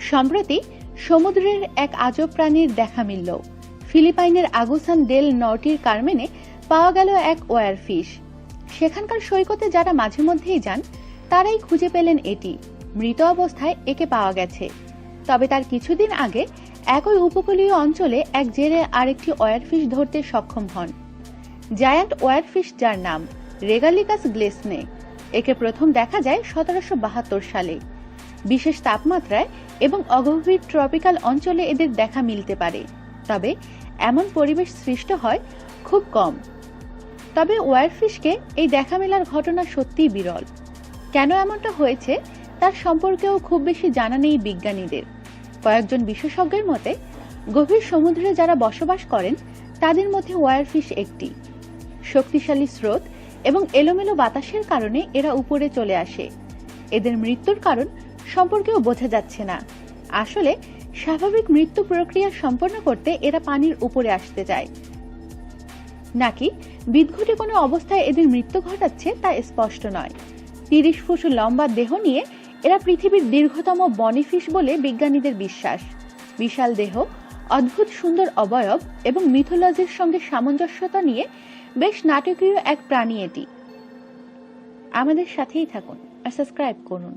সম্প্রতি সমুদ্রের এক আজব প্রাণীর দেখা মিলল। ফিলিপাইনের আগুসান ডেল নর্টির কারমেনে পাওয়া গেল এক ওয়ার ফিশ সেখানকার সৈকতে যারা মাঝে মধ্যেই যান, তারাই খুঁজে পেলেন এটি। মৃত অবস্থায় একে পাওয়া গেছে। তবে তার কিছুদিন আগে একই উপকূলীয় অঞ্চলে এক জেলে আরেকটি ওয়ারফিশ ধরতে সক্ষম হন। জায়ান্ট ওয়ারফিশ যার নাম রেগালিকাস গ্লেসনে। একে প্রথম দেখা যায় সতেরোশো বাহাত্তর সালে। বিশেষ তাপমাত্রায় এবং অগভীর ট্রপিক্যাল অঞ্চলে এদের দেখা মিলতে পারে। তবে এমন পরিবেশ সৃষ্ট হয় খুব কম। তবে ওয়ারফিশকে এই দেখা মেলার ঘটনা সত্যিই বিরল। কেন এমনটা হয়েছে তার সম্পর্কেও খুব বেশি জানা নেই বিজ্ঞানীদের। কয়েকজন বিশেষজ্ঞের মতে, গভীর সমুদ্রে যারা বসবাস করেন, তাদের মধ্যে ওয়ারফিশ একটি। শক্তিশালী স্রোত এবং এলোমেলো বাতাসের কারণে এরা উপরে চলে আসে। এদের মৃত্যুর কারণ সম্পর্কেও বোঝা যাচ্ছে না। আসলে, স্বাভাবিক মৃত্যু প্রক্রিয়া সম্পন্ন করতে এরা পানির উপরে আসতে চায়। নাকি বিদঘুটে কোনো অবস্থায় এদের মৃত্যু ঘটাচ্ছে তা স্পষ্ট নয়। তিরিশ ফুট লম্বা দেহ নিয়ে এরা পৃথিবীর দীর্ঘতম বনিফিশ বলে বিজ্ঞানীদের বিশ্বাস। বিশাল দেহ, অদ্ভুত সুন্দর অবয়ব এবং মিথোলজির সঙ্গে সামঞ্জস্যতা নিয়ে বেশ নাটকীয় এক প্রাণী এটি। আমাদের সাথেই থাকুন। আর সাবস্ক্রাইব করুন।